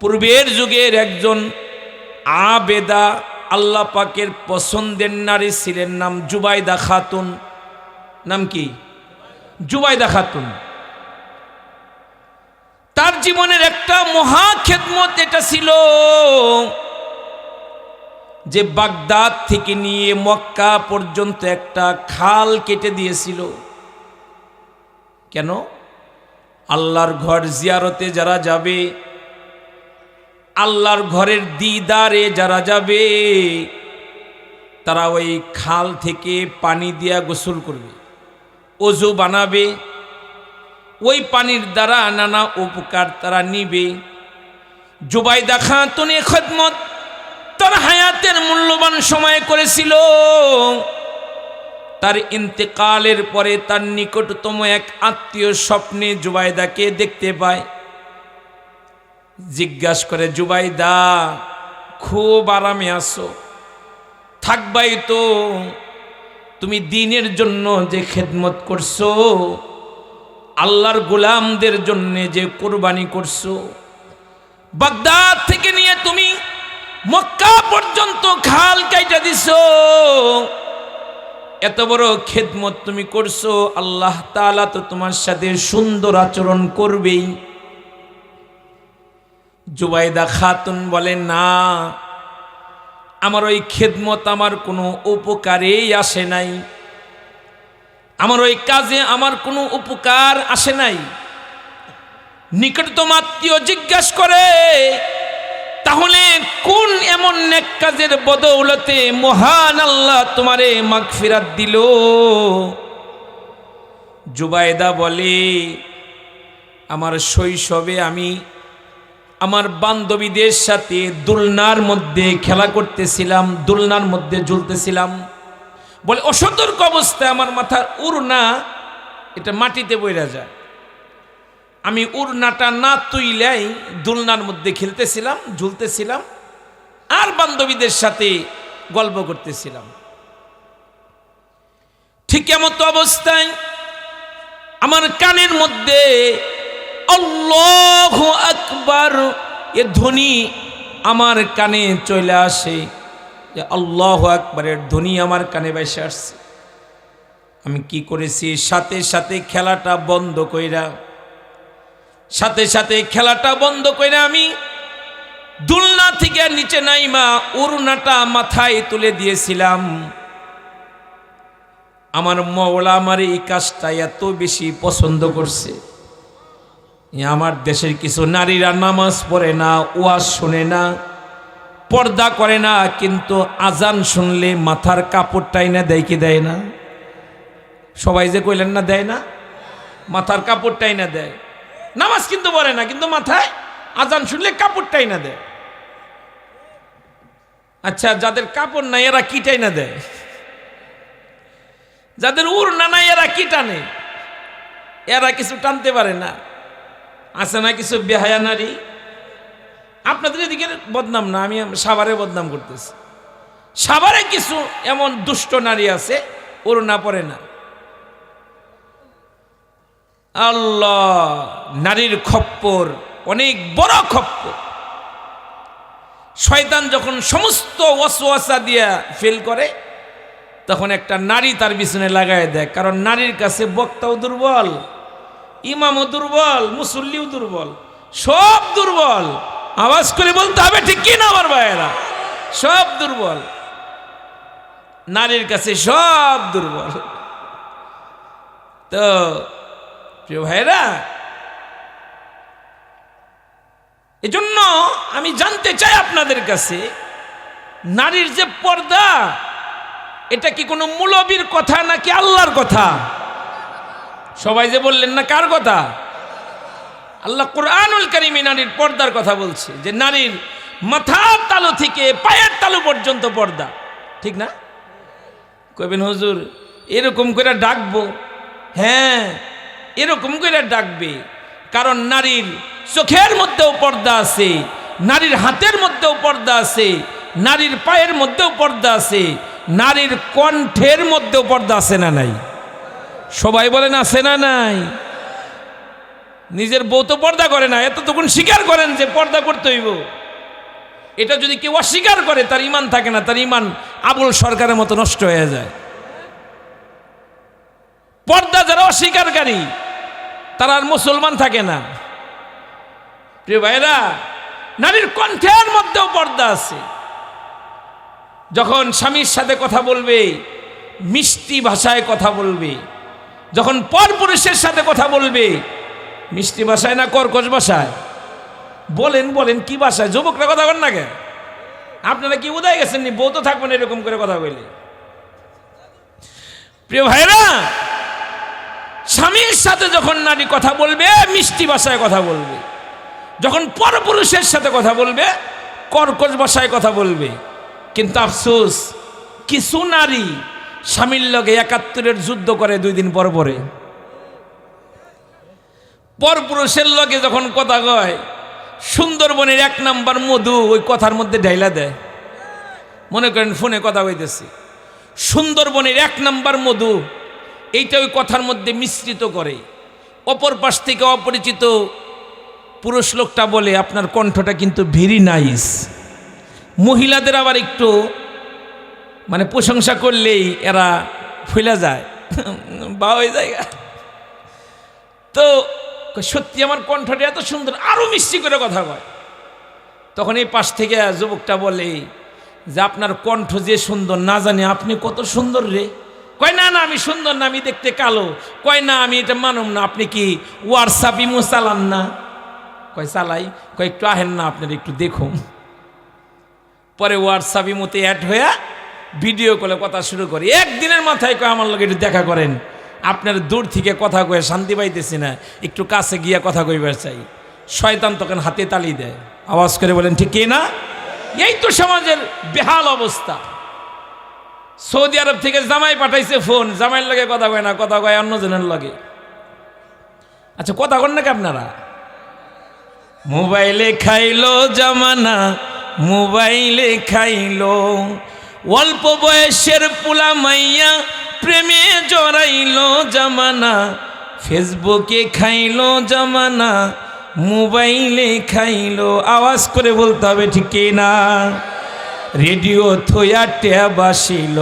পূর্বের যুগের একজন আবেদা আল্লাহ পাকের পছন্দের নারী ছিলেন নাম জুবাইদা খাতুন। নাম কি? জুবাইদা খাতুন। তার জীবনের একটা মহা খেদমত এটা ছিল যে বাগদাদ থেকে নিয়ে মক্কা পর্যন্ত একটা খাল কেটে দিয়েছিল। কেন? আল্লাহর ঘর জিয়ারতে যারা যাবে আল্লাহর ঘরের দিদারে যারা যাবে, তারা ওই খাল থেকে পানি দিয়া গোসল করবে, অজু বানাবে, ওই পানির দ্বারা নানা উপকার তারা নিবে। জুবাইদা খাতুনে খদমত তার হায়াতের মূল্যবান সময় করেছিল। তার ইন্তেকালের পরে তার নিকটতম এক আত্মীয় স্বপ্নে জুবাইদাকে দেখতে পায়। জিজ্ঞাসা করে, জুবাইদা, খুব আরামে আসো থাকবাই তো, তুমি দিনের জন্য যে খেদমত করছ, আল্লাহর গোলামদের জন্য যে কোরবানি করছ, বাগদাদ থেকে নিয়ে তুমি মক্কা পর্যন্ত খাল কাইটা দিছো। এত বড় খেদমত তুমি করছ, আল্লাহ তাআলা তো তোমার সাথে সুন্দর আচরণ করবেই। জুবাইদা খাতুন বলে, না, আমার ওই খেদমত আমার কোনো উপকারেই আসে নাই। আমার ওই কাজে আমার কোনো উপকার আসে নাই। নিকটতম আত্মীয় জিজ্ঞাসা করে, তাহলে কোন এমন নেক কাজের বদৌলতে মহান আল্লাহ তোমারে মাগফিরাত দিল? জুবাইদা বলে, আমার শৈশবে আমি আমার বান্ধবীদের সাথে দুলনার মধ্যে খেলা করতেছিলাম, দুলনার মধ্যে ঝুলতেছিলাম। বলে, অসতর্ক অবস্থায় আমার মাথার উড়না এটা মাটিতে বইরা যায়। আমি উড়নাটা না তুইলাই দুলনার মধ্যে খেলতেছিলাম, ঝুলতেছিলাম, আর বান্ধবীদের সাথে গল্প করতেছিলাম। ঠিক এমতো অবস্থায় আমার কানের মধ্যে আল্লাহ আকবার। এ ধ্বনি আমার কানে চলে আসে। যে আল্লাহ আকবরের ধ্বনি আমার কানে বেসে আসছে। আমি কি করেছি? সাথে সাথে খেলাটা বন্ধ কইরা, সাথে সাথে খেলাটা বন্ধ কইরা আমি দুলনা থেকে নিচে নাইমা উড়নাটা মাথায় তুলে দিয়েছিলাম। আমার মওলা আমার এই কাজটা এত বেশি পছন্দ করছে। আমার দেশের কিছু নারীরা নামাজ পড়ে না, ওয়াজ শোনে না, পর্দা করে না, কিন্তু আজান শুনলে মাথার কাপড়টাই না দেয় কি দেয় না? সবাই যে কইলেন না দেয় না? মাথার কাপড়টাই না দেয়। নামাজ কিন্তু পড়ে না, কিন্তু মাথায় আজান শুনলে কাপড়টাই না দেয়। আচ্ছা যাদের কাপড় নাই এরা কিটাই না দেয়? যাদের উর না নাই এরা কি টানে এরা কিছু টানতে পারে না। আছে না কিছু বেহায়া নারী? আপনাদের এদিকে বদনাম না, আমি সাভারে বদনাম করতেছি। সাভারে কিছু এমন দুষ্ট নারী আছে, ওর না পড়ে না। আল্লাহ, নারীর খপ্পর, অনেক বড় খপ্পর। শয়তান যখন সমস্ত ওয়াসওয়াসা দিয়া ফেল করে, তখন একটা নারী তার পিছনে লাগায় দেয়, কারণ নারীর কাছে বক্তাও দুর্বল। ইমামও দুর্বল, মুসল্লিও দুর্বল, সব দুর্বল। আওয়াজ করে বলতে হবে ঠিক কি না, আমার ভাইয়েরা? সব দুর্বল। নারীর কাছে সব দুর্বল। তো, প্রিয় ভাইরা এজন্য আমি জানতে চাই আপনাদের কাছে, নারীর যে পর্দা, এটা কি কোনো মূলবীর কথা নাকি আল্লাহর কথা? সবাই যে বললেন না, কার কথা? আল্লাহ কোরআনুল কারিমে নারীর পর্দার কথা বলছে, যে নারীর মাথার তালু থেকে পায়ের তালু পর্যন্ত পর্দা। ঠিক না? কইবেন, হুজুর, এরকম করে ডাকবো? হ্যাঁ এরকম করে ডাকবে, কারণ নারীর চোখের মধ্যেও পর্দা আছে, নারীর হাতের মধ্যেও পর্দা আছে, নারীর পায়ের মধ্যেও পর্দা আছে, নারীর কণ্ঠের মধ্যেও পর্দা আছে না নাই? সবাই বলেন আছে না নাই। নিজের বউ তো পর্দা করে না, এত তখন স্বীকার করেন যে পর্দা করতে হইব? এটা যদি কেউ অস্বীকার করে, তার ইমান থাকে না, তার ইমান আবুল সরকারের মতো নষ্ট হয়ে যায়। পর্দা যারা অস্বীকারী, তারা আর মুসলমান থাকে না। প্রিয় ভাইরা নারীর কণ্ঠের মধ্যেও পর্দা আছে। যখন স্বামীর সাথে কথা বলবে, মিষ্টি ভাষায় কথা বলবে যখন পর পুরুষের সাথে কথা বলবে, মিষ্টি ভাষায় না কর্কশ ভাষায় বলেন বলেন, কি ভাষায় যুবকরা কথা বলেন না কে আপনারা কি উদয় গেছেন নি? বউ তো থাকবেন এরকম করে কথা বলে প্রিয় ভাইরা স্বামীর সাথে যখন নারী কথা বলবে, মিষ্টি ভাষায় কথা বলবে। যখন পরপুরুষের সাথে কথা বলবে, কর্কশ ভাষায় কথা বলবে। কিন্তু আফসোস, কিছু নারী স্বামীর লগে একাত্তরের যুদ্ধ করে দুই দিন পর পরে। পরপুরুষের লগে যখন কথা কয়, সুন্দরবনের এক নাম্বার মধু ওই কথার মধ্যে ঢাইলা দেয়। মনে করেন ফোনে কথা হইতেছে সুন্দরবনের এক নাম্বার মধু, এইটা ওই কথার মধ্যে মিশ্রিত করে। অপর পাশ থেকে অপরিচিত পুরুষ লোকটা বলে, আপনার কণ্ঠটা কিন্তু ভেরি নাইস মহিলাদের আবার একটু মানে প্রশংসা করলেই এরা ফুলে যায়। বা ওই জায়গা। তো সত্যি আমার কণ্ঠটা এত সুন্দর আরও মিষ্টি করে কথা কয়। তখন এই পাশ থেকে যুবকটা বলে, যে আপনার কণ্ঠ যে সুন্দর, না জানি আপনি কত সুন্দর রে। কয়, না না, আমি সুন্দর না, আমি দেখতে কালো। কয়, না, আমি এটা মানব না, আপনি কি হোয়াটসঅ্যাপ ইমো চালান না? কয়, চালাই। কয়, একটু আহেন না, আপনার একটু দেখুন। পরে হোয়াটসঅ্যাপ ইমোতে অ্যাড হয়ে ভিডিও কলে কথা শুরু করি। একদিনের মাথায় কয়, আমার লোক একটু দেখা করেন। আপনার দূর থেকে কথা কয়ে শান্তি পাইতেছি না। একটু কাছে গিয়া কথা কইবার চাই। শয়তান তখন হাতে তালি দেয়। আওয়াজ করে বলেন, ঠিক কি না? এই তো সমাজের বেহাল অবস্থা। সৌদি আরব থেকে জামাই পাঠাইছে ফোন। জামাইয়ের লগে কথা কয় না, কথা কয় অন্যজনের লগে। আচ্ছা কথা কন নাকি আপনারা? মোবাইলে খাইলো জামানা, মোবাইলে খাইলো অল্প বয়সের পুলা মাইয়া প্রেমে জড়াইলো জামানা, ফেসবুকে খাইল জামানা, মোবাইলে খাইলো। আওয়াজ করে বলতে হবে, ঠিক না? রেডিও থইয়া ট্যাব আসিল,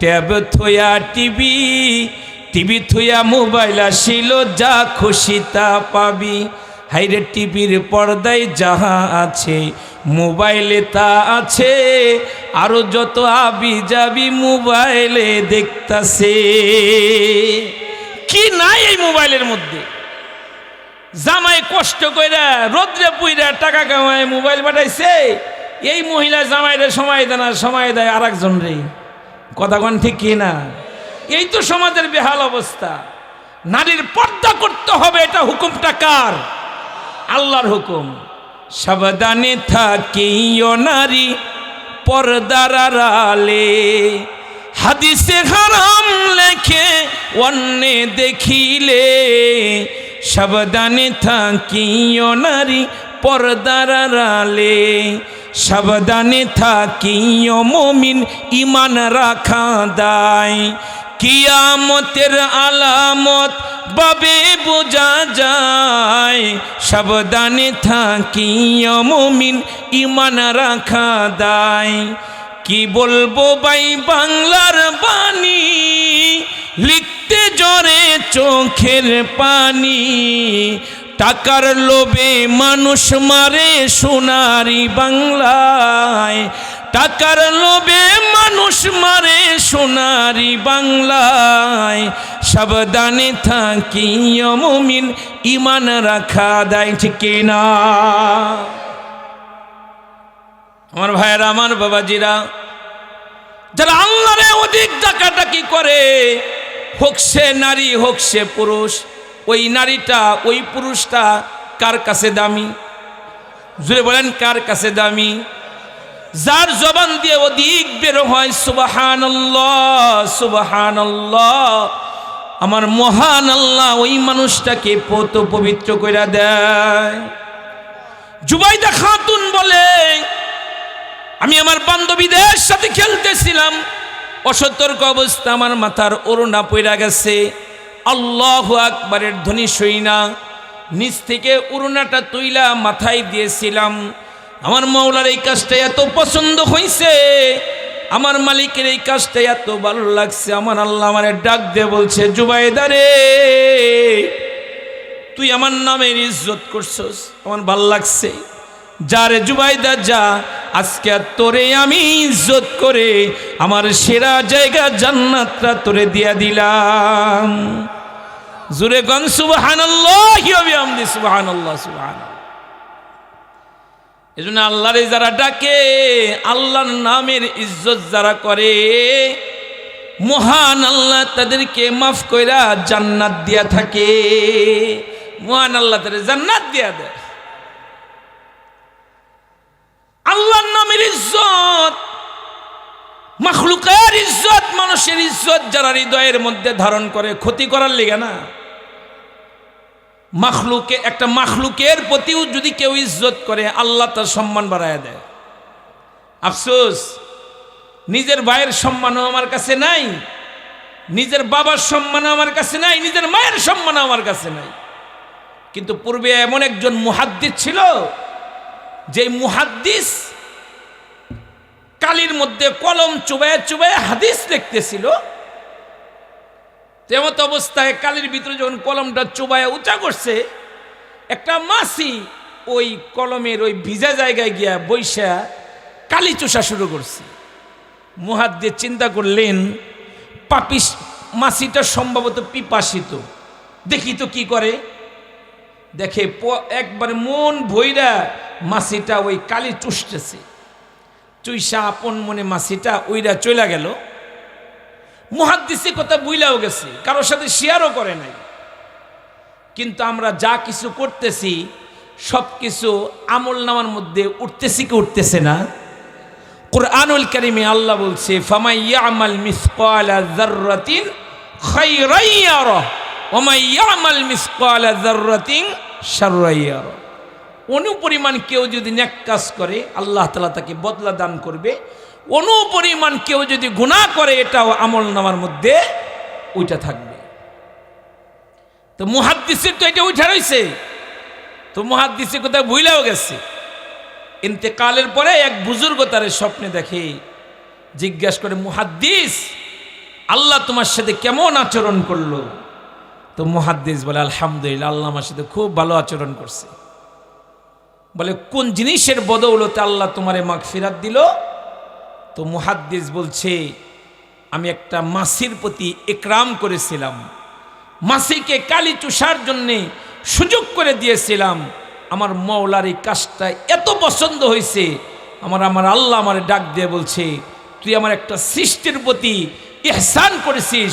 ট্যাব থইয়া টিভি টিভি থইয়া মোবাইল আসিল, যা খুশি তা পাবি। হাইরে টিভির পর্দায় যাহা আছে মোবাইলে তা আছে, আরও যত আবি যাবি মোবাইলে দেখতাছে। কি নাই এই মোবাইলের মধ্যে? জামাই কষ্ট কইরা, রোদ্রে পুইরা টাকা কামায়, মোবাইল পাঠাইছে। এই মহিলা জামাইরে সময় দেয় না, সময় দেয় আর একজন রে কথাগণ ঠিক কি না? এই তো সমাজের বেহাল অবস্থা। নারীর পর্দা করতে হবে, এটা হুকুমটা কার? আল্লাহর হুকুম। সাবধানে থাকিও নারী, পর্দার আড়ালে। হাদিসে হারাম লেখে, অন্যে দেখিলে। সাবধানে থাকিও নারী, পর্দার আড়ালে। সাবধানে থাকিও মমিন, ইমান রাখা দায়। কিয়ামতের আলামত বাবে বোঝা যায়, সাবধানে থাকিও মমিন ইমান রাখা দায়। কি বলব বাই বাংলার বাণী? লিখতে জরে চোখের পানি। টাকার লোভে মানুষ মারে সোনারি বাংলায়। টাকার লোভে মানুষ মারে সোনারি বাংলায়। সাবধানে থাকি মমিন ইমান রাখা দেয় ঠিক না আমার ভাইয়েরা, আমার বাবাজিরা, যারা আল্লাহরে অধিক ডাকাডাকি করে, হোক সে নারী, হোক সে পুরুষ, ওই নারীটা, ওই পুরুষটা কার কাছে দামি? জুড়ে বলেন, কার কাছে দামি? যার জবান দিয়ে অধিক বের হয় সুবাহান সুবাহান আমার মহান আল্লাহ ওই মানুষটাকে পত পবিত্র করে দেয়। জুবাইদা খাতুন বলে, আমি আমার বান্ধবীদের সাথে খেলতেছিলাম। অসতর্ক অবস্থা আমার মাথার ওড়না পইরা গেছে। আল্লাহ আকবরের ধ্বনি সই না। নিচ থেকে উড়নাটা তুইলা মাথায় দিয়েছিলাম। আমার মাওলার এই কাজটা এত পছন্দ হয়েছে আমার মালিকের এই কাজটা এত ভালো লাগছে, আমার আল্লাহ আমার ডাক দিয়ে বলছে জুবাইদারে তুই আমার নামের ইজ্জত করছস, আমার ভালো লাগছে। যারে জুবাইদা, যা, আজকে তোরে আমি ইজ্জত করে আমার সেরা জায়গা জান্নাতটা তোরে দিয়া দিলাম। জুরে গন বিহামদি, সুবহানাল্লাহ সুবহান এজন্য আল্লাহরে যারা ডাকে, আল্লাহর নামের ইজ্জত যারা করে, মহান আল্লাহ তাদেরকে মাফ কইরা জান্নাত দিয়া থাকে। মহান আল্লাহ তাদের জান্নাত দিয়া দেয়। আল্লাহর নামের ইজ্জত, মাখলুকের ইজ্জত, মানুষের ইজ্জত যারা হৃদয়ের মধ্যে ধারণ করে, ক্ষতি করার লেগে না। মাখলুকে, একটা মাখলুকের প্রতিও যদি কেউ ইজ্জত করে, আল্লাহ তার সম্মান বাড়ায় দেয়। আফসোস, নিজের ভাইয়ের সম্মানও আমার কাছে নাই, নিজের বাবার সম্মানও আমার কাছে নাই, নিজের মায়ের সম্মানও আমার কাছে নাই। কিন্তু পূর্বে এমন একজন মুহাদ্দিস ছিল যে মুহাদ্দিস কালির মধ্যে কলম চুবায় চুবায় হাদিস লিখতেছিল তেমত অবস্থায় কালির ভিতরে যখন কলমটা চুবায় উঁচা করছে, একটা মাসি ওই কলমের ওই ভিজা জায়গায় গিয়া বৈশা কালি চুষা শুরু করছে। মুহাদ্দিস চিন্তা করলেন, পাপিস মাসিটা সম্ভবত পিপাসিত। দেখি তো কি করে? দেখে একবারে মন ভৈরা মাসিটা ওই কালি চুষতেছে। চুইসা আপন মনে মাসিটা ওইরা চলে গেল। মহাদ্দিসে কথা বুইলাও গেছে, কারোর সাথে শেয়ারও করে নাই। কিন্তু আমরা যা কিছু করতেছি, সব কিছু আমল নামার মধ্যে উঠতেছি কি উঠতেছে না? কোরআনুল কারিমে আল্লাহ বলছে ফামাইয়া আমাল মিসকালা যাররাতিন খাইরান ইয়ারা ওয়া ইয়ামাল মিসকালা যাররাতিন শাররান ইয়ারা। অনুপরিমাণ কেউ যদি ন্যাক কাজ করে, আল্লাহ তালা তাকে বদলা দান করবে। অনুপরিমাণ কেউ যদি গুণা করে, এটাও আমল নামার মধ্যে ওইটা থাকবে। তো মুহাদ্দিসের তো এটা উঠা রয়েছে তো মুহাদ্দিসে কোথায় ভুইলাও গেছে। ইন্তেকালের পরে এক বুজুর্গ তার স্বপ্নে দেখে জিজ্ঞাসা করে, মুহাদ্দিস, আল্লাহ তোমার সাথে কেমন আচরণ করল? তো মুহাদ্দিস বলে, আলহামদুলিল্লাহ, আল্লাহ আমার সাথে খুব ভালো আচরণ করছে। বলে, কোন জিনিসের বদৌলতে আল্লাহ তোমারে মাগ ফিরাত দিল? তো মুহাদ্দিস বলছে, আমি একটা মাসির প্রতি একরাম করেছিলাম। মাসিকে কালি চুষার জন্যে সুযোগ করে দিয়েছিলাম। আমার মৌলার এই কাজটা এত পছন্দ হয়েছে, আমার আমার আল্লাহ আমার ডাক দিয়ে বলছে, তুই আমার একটা সৃষ্টির প্রতি এহসান করেছিস,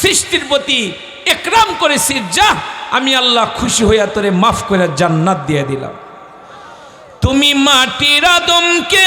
সৃষ্টির প্রতি একরাম করেছিস, যা আমি আল্লাহ খুশি হইয়া তোরে মাফ করে জান্নাত দিয়ে দিলাম। তুমি মাটির আদমকে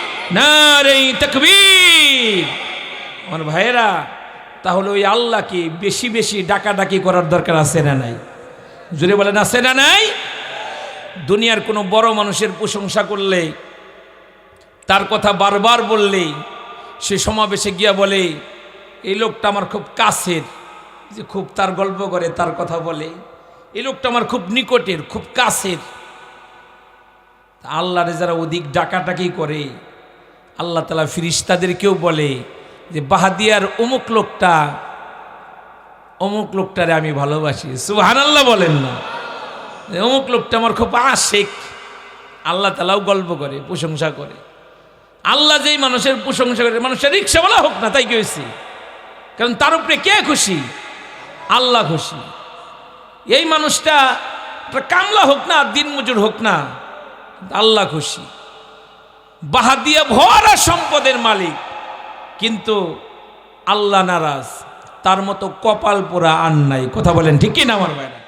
নারাই তকবীর। আমার ভাইয়েরা, তাহলে ওই আল্লাহকে বেশি বেশি ডাকাডাকি করার দরকার আছে না নাই? জুড়ে বলেন, আছে না নাই? দুনিয়ার কোনো বড় মানুষের প্রশংসা করলে, তার কথা বারবার বললে, সে সমাবেশে গিয়া বলে, এই লোকটা আমার খুব কাছের, যে খুব তার গল্প করে, তার কথা বলে। এই লোকটা আমার খুব নিকটের, খুব কাছের। আল্লাহরে যারা অধিক ডাকাটাকি করে আল্লাহ তালা ফিরিস্তাদেরকেও বলে যে, বাহাদিয়ার অমুক লোকটা, অমুক লোকটারে আমি ভালোবাসি। সুহান আল্লাহ বলেন না। অমুক লোকটা আমার খুব আশেক। আল্লাহ তালাও গল্প করে, প্রশংসা করে। আল্লাহ যেই মানুষের প্রশংসা করে, মানুষের রিক্সাওয়ালা হোক না, তাই কি হয়েছে কারণ তার উপরে কে খুশি? আল্লাহ খুশি। এই মানুষটা কামলা হোক না দিন মজুর হোক না আল্লাহ খুশি। বাহাদিয়া ভরা সম্পদের মালিক। কিন্তু আল্লাহ নারাজ, তার মতো কপাল পোড়া আন নাই। কথা বলেন ঠিকই না আমার ভাইরা?